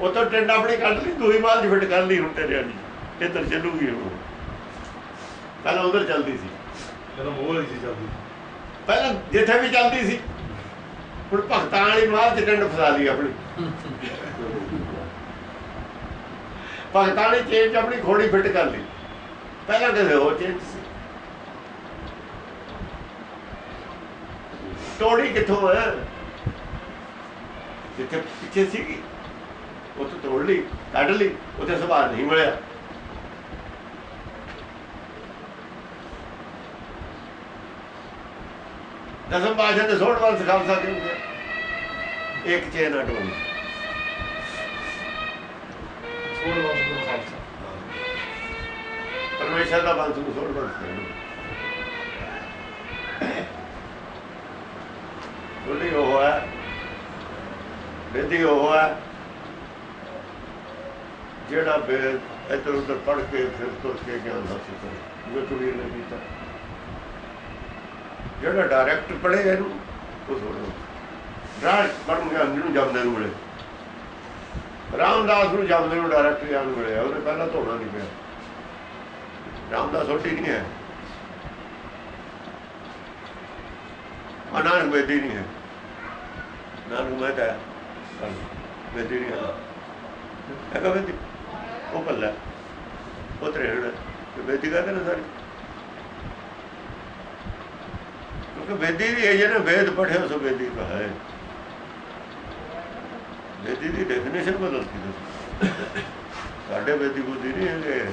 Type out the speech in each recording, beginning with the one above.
ਉਹ ਤਾਂ ਟਿੰਡ ਆਪਣੀ ਕੱਢ ਲਈ ਦੂਈ ਮਾਲ ਚ ਫਿੱਟ ਕਰ ਲਈ ਹੁਣ ਤੇਰੇ ਵਾਲੀ। ਇੱਧਰ ਚੱਲੂਗੀ ਹੁਣ ਪਹਿਲਾਂ ਉਧਰ ਚੱਲਦੀ ਸੀ। ਜਦੋਂ ਮੋਹ ਵਾਲੀ ਸੀ ਚੱਲਦੀ। ਪਹਿਲਾਂ ਜਿੱਥੇ ਵੀ ਚੱਲਦੀ ਸੀ। ਹੁਣ ਭਗਤਾਂ ਵਾਲੀ ਮਾਲ ਚ ਟਿੰਡ ਫਸਾ ਲਈ ਆਪਣੀ। ਭਗਤਾਂ ਵਾਲੀ ਚੇਨ ਚ ਆਪਣੀ ਘੋੜੀ ਫਿੱਟ ਕਰ ਲਈ। ਪਹਿਲਾਂ ਕਿਸੇ ਹੋਰ ਚੇਨ 'ਚ ਸੀ। ਤੋੜੀ ਕਿੱਥੋਂ ਹੈ ਜਿੱਥੇ ਪਿੱਛੇ ਸੀਗੀ। ਉੱਥੇ ਤੋੜ ਲਈ ਕੱਢ ਲਈ ਉੱਥੇ ਸੁਭਾਅ ਨਹੀਂ ਮਿਲਿਆ। ਦਸਮ ਪਾਸ਼ਾ ਦੇ ਸੋੜ ਵੱਲ ਸਿਖਾ ਸਕਦੇ ਇੱਕ ਚੇਨ ਵਾਸ ਗੁਰੂ ਖਾਲਸਾ। ਪਰਮੇਸ਼ਰ ਦਾ ਬੰਸ ਨੂੰ ਸੋੜ ਵੱਲ ਉਹਦੀ ਉਹ ਹੈ ਬੇਦੀ ਉਹ ਹੈ। ਜਿਹੜਾ ਬੇਦ ਇੱਧਰ ਉੱਧਰ ਪੜ ਕੇ ਫਿਰ ਤੁਰ ਕੇ ਗਿਆਨ ਹਾਸਲ ਕਰੇ ਜੋ ਕਬੀਰ ਨੇ ਕੀਤਾ। ਜਿਹੜਾ ਡਾਇਰੈਕਟ ਪੜੇ ਇਹਨੂੰ ਉਹ ਸੋੜੋ ਡਾਇਰੈਕਟ ਪੜਨ ਗਿਆ ਜਿਹਨੂੰ ਜਪਦੇ ਨੂੰ ਮਿਲੇ। ਰਾਮਦਾਸ ਨੂੰ ਜਪਦੇ ਨੂੰ ਡਾਇਰੈਕਟ ਗਿਆਨ ਮਿਲਿਆ। ਉਹਨੇ ਪਹਿਲਾਂ ਧੋਣਾ ਨਹੀਂ ਪਿਆ। ਰਾਮਦਾਸ ਛੋਟੀ ਨਹੀਂ ਹੈ। ਨਾਨਕ ਬੇਦੀ ਨਹੀਂ ਹੈ। ਨਾਨਕ ਮਹਿਤਾ ਹੈ। ਬੇਦੀ ਨਹੀਂ ਹੈ। ਹੈਗਾ ਬੇਦੀ ਉਹ ਪੱਲਾ ਉਹ ਤਰੇੜ ਤੇ ਬੇਦੀ ਕਹਦੇ ਨਾ ਸਾਰੀ? ਕਿਉਂਕਿ ਬੇਦੀ ਦੀ ਇਹ ਜਿਹੜਾ ਵੇਦ ਪੜਿਆ ਸੋ ਬੇਦੀ ਕਾ ਬੇਦੀ ਦੀ ਡੈਫੀਨੇਸ਼ਨ ਬਦਲਤੀ ਤੁਸੀਂ। ਸਾਡੇ ਬੇਦੀ ਬੁੱਧੀ ਨਹੀਂ ਹੈਗੇ।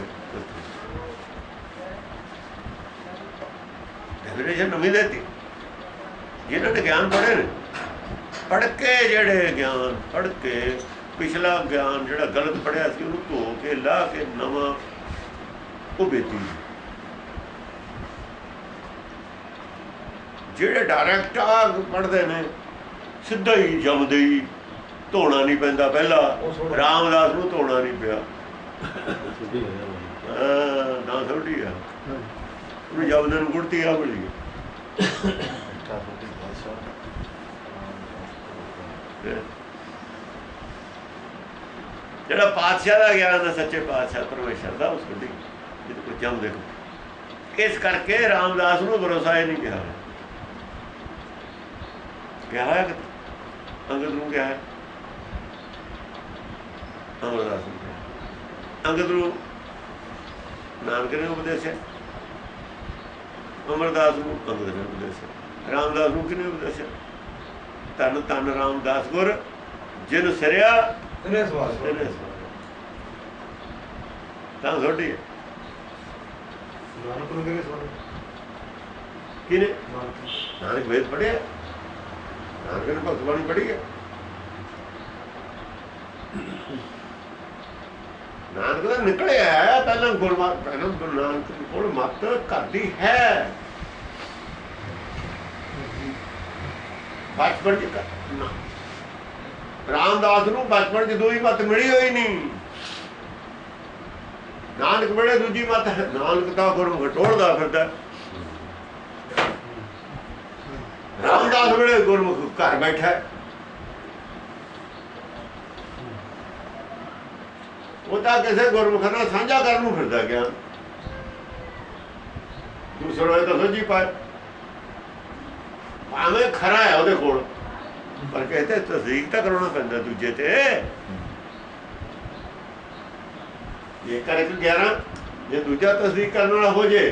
ਡੈਫੀਨੇਸ਼ਨ ਨਵੀਂ ਦੇਤੀ। ਜਿਹਨਾਂ ਨੇ ਗਿਆਨ ਪੜ੍ਹੇ ਨੇ, ਪੜ੍ਹ ਕੇ ਜਿਹੜੇ ਗਿਆਨ, ਪੜ੍ਹ ਕੇ ਪਿਛਲਾ ਗਿਆਨ ਜਿਹੜਾ ਗਲਤ ਪੜਿਆ ਸੀ ਉਹਨੂੰ ਧੋ ਕੇ ਲਾ ਕੇ ਨਵਾਂ ਉਹ ਬੇਤੀ ਜਿਹੜੇ ਡਾਇਰੈਕਟ ਆ ਪੜਦੇ ਨੇ ਸਿੱਧਾ ਹੀ ਜਮਦੇ ਹੀ ਧੋਣਾ ਨਹੀਂ ਪੈਂਦਾ ਪਹਿਲਾਂ। ਰਾਮਦਾਸ ਨੂੰ ਧੋਣਾ ਨਹੀਂ ਪਿਆ। ਨਾ ਥੋੜੀ ਆ। ਉਹਨੂੰ ਜਮਦੇ ਨੂੰ ਗੁੜਤੀ ਆ ਬੜੀ ਜਿਹੜਾ ਪਾਤਸ਼ਾਹ ਦਾ ਗਿਆਨ ਹੈ ਸੱਚੇ ਪਾਤਸ਼ਾਹ ਪਰਮੇਸ਼ਰ ਦਾ, ਉਸ ਗੱਡੀ। ਜਿਹਦੇ ਕੋ ਜਮ ਦੇਖੋ। ਇਸ ਕਰਕੇ ਰਾਮਦਾਸ ਨੂੰ ਭਰੋਸਾ ਹੀ ਨਹੀਂ ਕਿਹਾ। ਕਿਹਾ ਹੈ ਅੰਗਦ ਨੂੰ ਕਿਹਾ ਹੈ? ਅਮਰਦਾਸ ਨੂੰ ਕਿਹਾ। ਅੰਗਦ ਨੂੰ ਨਾਨਕ ਨੇ ਉਪਦੇਸ਼ਿਆ। ਅਮਰਦਾਸ ਨੂੰ ਅੰਗਦ ਨੇ ਉਪਦੇਸ਼ਿਆ। ਰਾਮਦਾਸ ਨੂੰ ਕਿਹਨੇ ਉਪਦੇਸ਼ਿਆ? ਤਨ ਤਨ ਰਾਮਦਾਸ ਗੁਰ, ਜਿਨ ਸਿਰਿਆ ਸਵਾਲ ਸਵਾਲ। ਤਾਂ ਨਾਨਕ ਨੂੰ ਕਿਹਨੇ ਸਵਾਲ? ਕਿਨੇ ਨਾਨਕ ਨਾਨਕ ਵੇਦ ਪੜਿਆ ਨਾਨਕ ਨੇ ਭਗਤ ਬਾਣੀ ਪੜ੍ਹੀ ਹੈ। ਨਾਨਕ ਦਾ ਨਿਕਲਿਆ ਪਹਿਲਾਂ ਗੁਰਮਤ ਪਹਿਲਾਂ ਗੁਰੂ ਨਾਨਕ ਦੀ ਕੋਲ ਮਤ ਕਰਦੀ ਹੈ ਬਚਪਨ ਚ ਕਰ- ਨਾ। ਰਾਮਦਾਸ ਨੂੰ ਬਚਪਨ ਚ ਦੋਈ ਮਤ ਮਿਲੀ ਹੋਈ ਨਹੀਂ ਨਾਨਕ ਵੇਲੇ ਦੂਜੀ ਮਤ ਹੈ, ਨਾਨਕ ਤਾਂ ਗੁਰਮੁਖ ਟੋੜਦਾ ਫਿਰਦਾ। ਰਾਮਦਾਸ ਵੇਲੇ ਗੁਰਮੁਖ ਘਰ ਬੈਠਾ ਉਹ ਤਾਂ ਕਿਸੇ ਗੁਰਮੁਖ ਨਾਲ ਸਾਂਝਾ ਕਰਨ ਨੂੰ ਫਿਰਦਾ ਗਿਆ। ਦੂਸਰਾ ਇਹ ਤਾਂ ਸੱਜੀ ਪਾਏ। ਭਾਵੇਂ ਖਰਾ ਹੈ ਉਹਦੇ ਕੋਲ। ਪਰ ਕਹਿੰਦੇ ਤਸਦੀਕ ਤਾਂ ਕਰਾਉਣਾ ਪੈਂਦਾ ਦੂਜੇ ਤੇ ਇਹ ਕਰ ਇੱਕ 11 ਜੇ ਦੂਜਾ ਤਸਦੀਕ ਕਰਨ ਵਾਲਾ ਹੋ ਜੇ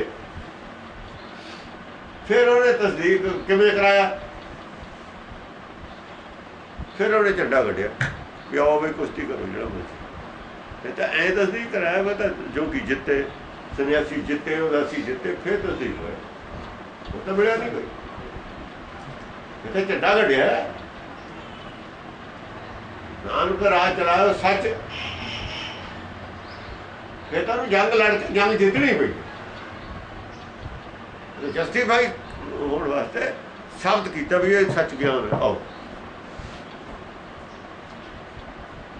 ਫਿਰ ਉਹਨੇ ਤਸਦੀਕ ਕਿਵੇਂ ਕਰਾਇਆ ਫਿਰ ਉਹਨੇ ਝੰਡਾ ਕੱਢਿਆ ਵੀ ਆਓ ਵੀ ਕੁਸ਼ਤੀ ਕਰੋ ਜਿਹੜਾ ਮਰਜ਼ੀ ਇਹ ਤਾਂ ਐ ਤਸਦੀਕ ਕਰਾਇਆ ਵਾ ਤਾਂ ਜੋ ਕਿ ਜਿੱਤੇ ਸੰਨਿਆਸੀ ਜਿੱਤੇ ਉਦਾਸੀ ਜਿੱਤੇ ਫਿਰ ਤਸਦੀਕ ਹੋਇਆ ਉਹ ਤਾਂ ਮਿਲਿਆ ਨਹੀਂ ਕੋਈ ਇੱਥੇ ਝੰਡਾ ਕੱਢਿਆ ਨਾਨਕ ਰਾਹ ਚਲਾਓ ਸੱਚ। ਫਿਰ ਤਾਂ ਜੰਗ ਲੜ ਕੇ ਜੰਗ ਜਿੱਤਣੀ ਪਈ। ਜਸਟੀਫਾਈ ਹੋਣ ਵਾਸਤੇ ਸ਼ਬਦ ਕੀਤਾ ਵੀ ਇਹ ਸੱਚ ਗਿਆਨ ਹੈ। ਆਓ।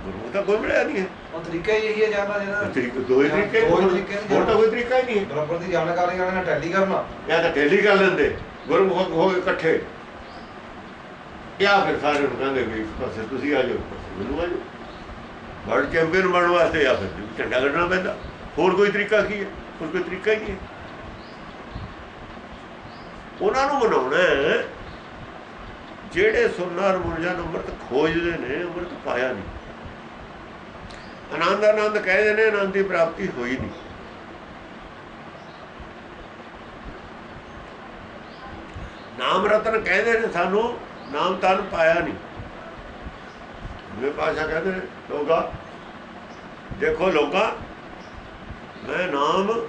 ਗੁਰੂ ਤਾਂ ਕੋਈ ਮਿਲਿਆ ਨਹੀਂ ਹੈ। ਉਹ ਤਰੀਕਾ ਹੀ ਇਹੀ ਹੈ ਜਾਣਦਾ ਜਿਹਦਾ ਤਰੀਕੇ ਦੋ ਹੀ ਤਰੀਕੇ ਹੋਰ ਤਾਂ ਕੋਈ ਤਰੀਕਾ ਹੀ ਨਹੀਂ ਹੈ। ਬਰਾਬਰ ਦੀ ਜਾਣਕਾਰੀ ਨਾਲ ਟੈਲੀ ਕਰਨਾ ਜਾਂ ਤਾਂ ਟੇਲੀ ਕਰ ਲੈਂਦੇ। ਗੁਰਮੁਖ ਹੋ ਕੇ ਇਕੱਠੇ। ਜਾਂ ਫਿਰ ਸਾਰੇ ਨੂੰ ਕਹਿੰਦੇ ਵੀ ਇੱਕ ਪਾਸੇ ਤੁਸੀਂ ਆ ਜਾਓ ਇੱਕ ਪਾਸੇ ਮੈਨੂੰ ਆ ਜਾਓ। ਵਰਲਡ ਚੈਂਪੀਅਨ ਬਣਨ ਵਾਸਤੇ ਆ ਫਿਰ ਝੰਡਾ ਕੱਢਣਾ ਪੈਂਦਾ। ਹੋਰ ਕੋਈ ਤਰੀਕਾ ਕੀ ਹੈ? ਹੋਰ ਕੋਈ ਤਰੀਕਾ ਹੀ ਹੈ। ਉਹਨਾਂ ਨੂੰ ਮਨਾਉਣਾ ਜਿਹੜੇ ਸੁਰਨਾਰ ਮੁਰਜਾ ਨੂੰ ਅੰਮ੍ਰਿਤ ਖੋਜਦੇ ਨੇ, ਅੰਮ੍ਰਿਤ ਪਾਇਆ ਨਹੀਂ। ਆਨੰਦ ਆਨੰਦ ਕਹਿੰਦੇ ਨੇ ਆਨੰਦ ਦੀ ਪ੍ਰਾਪਤੀ ਹੋਈ ਨਹੀਂ। ਨਾਮ ਰਤਨ ਕਹਿੰਦੇ ਨੇ ਸਾਨੂੰ ਨਾਮ ਤਨ ਪਾਇਆ ਨਹੀਂ। ਮੇਰੇ ਪਾਸ਼ਾ ਕਹਿੰਦੇ ਲੋਗਾ ਦੇਖੋ ਲੋਗਾ ਮੈਂ ਨਾਮ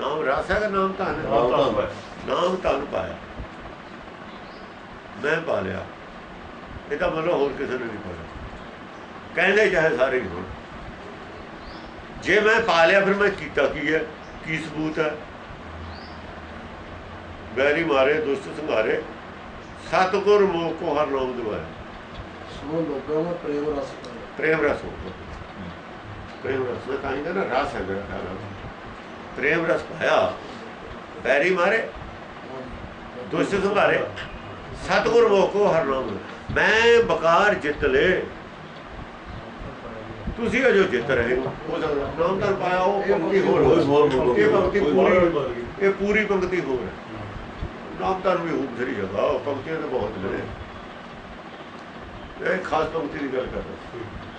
ਨਾਮ ਰਸ ਕਿ ਨਾਮ ਧਨ ਹੈ? ਨਾਮ ਤਾਂ ਨਾਮ ਤਨ ਪਾਇਆ। ਮੈਂ ਪਾ ਲਿਆ। ਇਹਦਾ ਮਤਲਬ ਹੋਰ ਕਿਸੇ ਨੇ ਨਹੀਂ ਪਾਇਆ। ਕਹਿੰਦੇ ਚਾਹੇ ਸਾਰੇ ਹੀ ਹੋਣ। ਜੇ ਮੈਂ ਪਾ ਲਿਆ ਫਿਰ ਮੈਂ ਕੀਤਾ ਕੀ ਹੈ? ਕੀ ਸਬੂਤ ਹੈ? ਬੈਰੀ ਮਾਰੇ ਦੁਸ਼ਟ ਸੰਘਾਰੇ। ਸਤਗੁਰ ਮੋਹ ਕੋ ਹਰ ਨਾਮ ਦਿਵਾਇਆ ਸੋ ਲੋਕਾਂ ਦਾ ਪ੍ਰੇਮ ਰਸ। ਪ੍ਰੇਮ ਰਸ ਪ੍ਰੇਮ ਰਸ ਮੈਂ ਤਾਂ ਹੀ ਕਹਿੰਦਾ ਰਸ ਹੈ ਮੇਰਾ। ਪ੍ਰੇਮ ਰਸ ਪਾਇਆ। ਬੈਰੀ ਮਾਰੇ ਦੁਸ਼ਟ ਸੰਘਾਰੇ। ਸਤਗੁਰ ਮੋਹ ਕੋ ਹਰ ਦਿਵਾਇਆ। ਮੈਂ ਬਕਾਰ ਜਿੱਤ ਲੇ। ਤੁਸੀਂ ਅਜੋ ਜਿੱਤ ਰਹੇ ਹੋ। ਨਾਮ ਤਾਂ ਪਾਇਆ ਉਹ ਪੰਕਤੀ ਹੋਰ। ਇਹ ਪੰਕਤੀ ਪੂਰੀ ਇਹ ਪੂਰੀ ਪੰਕਤੀ ਹੋਰ ਹੈ। ਨਾਮ ਤਾਂ ਵੀ ਹੂਬ ਸਰੀ ਜਗ੍ਹਾ, ਉਹ ਪੰਕਤੀਆਂ ਤਾਂ ਬਹੁਤ ਨੇ। ਇਹ ਖਾਸ ਪੰਕਤੀ ਦੀ ਗੱਲ ਕਰਦਾ